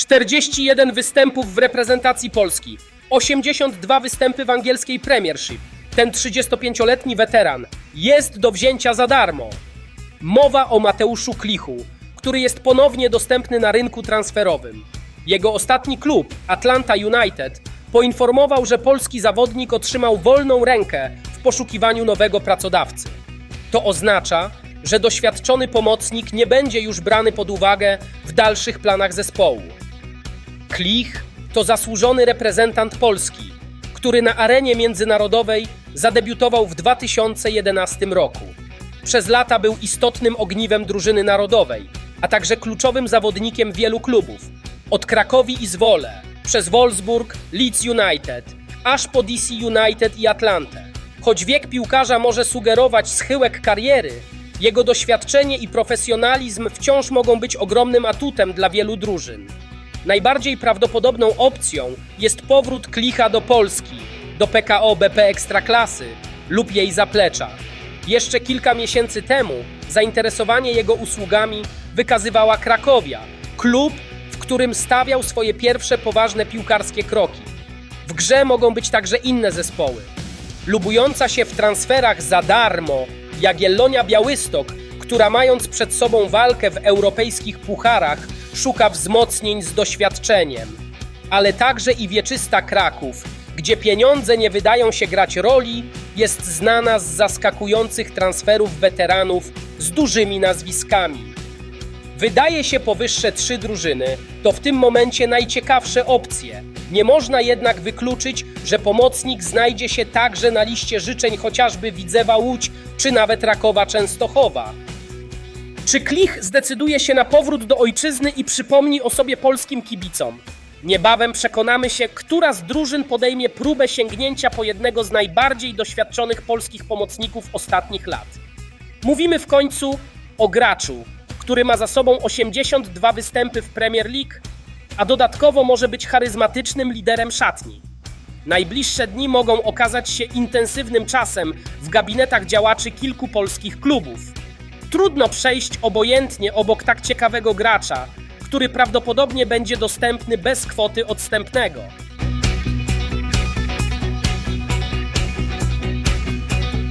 41 występów w reprezentacji Polski, 82 występy w angielskiej Premiership. Ten 35-letni weteran jest do wzięcia za darmo. Mowa o Mateuszu Klichu, który jest ponownie dostępny na rynku transferowym. Jego ostatni klub, Atlanta United, poinformował, że polski zawodnik otrzymał wolną rękę w poszukiwaniu nowego pracodawcy. To oznacza, że doświadczony pomocnik nie będzie już brany pod uwagę w dalszych planach zespołu. Klich to zasłużony reprezentant Polski, który na arenie międzynarodowej zadebiutował w 2011 roku. Przez lata był istotnym ogniwem drużyny narodowej, a także kluczowym zawodnikiem wielu klubów. Od Krakowi i Zwole, przez Wolfsburg, Leeds United, aż po DC United i Atlantę. Choć wiek piłkarza może sugerować schyłek kariery, jego doświadczenie i profesjonalizm wciąż mogą być ogromnym atutem dla wielu drużyn. Najbardziej prawdopodobną opcją jest powrót Klicha do Polski, do PKO BP Ekstraklasy lub jej zaplecza. Jeszcze kilka miesięcy temu zainteresowanie jego usługami wykazywała Krakowia, klub, w którym stawiał swoje pierwsze poważne piłkarskie kroki. W grze mogą być także inne zespoły. Lubująca się w transferach za darmo Jagiellonia Białystok, która mając przed sobą walkę w europejskich pucharach, szuka wzmocnień z doświadczeniem. Ale także i wieczysta Kraków, gdzie pieniądze nie wydają się grać roli, jest znana z zaskakujących transferów weteranów z dużymi nazwiskami. Wydaje się powyższe trzy drużyny to w tym momencie najciekawsze opcje. Nie można jednak wykluczyć, że pomocnik znajdzie się także na liście życzeń chociażby Widzewa Łódź czy nawet Rakowa Częstochowa. Czy Klich zdecyduje się na powrót do ojczyzny i przypomni o sobie polskim kibicom? Niebawem przekonamy się, która z drużyn podejmie próbę sięgnięcia po jednego z najbardziej doświadczonych polskich pomocników ostatnich lat. Mówimy w końcu o graczu, który ma za sobą 82 występy w Premier League, a dodatkowo może być charyzmatycznym liderem szatni. Najbliższe dni mogą okazać się intensywnym czasem w gabinetach działaczy kilku polskich klubów. Trudno przejść obojętnie obok tak ciekawego gracza, który prawdopodobnie będzie dostępny bez kwoty odstępnego.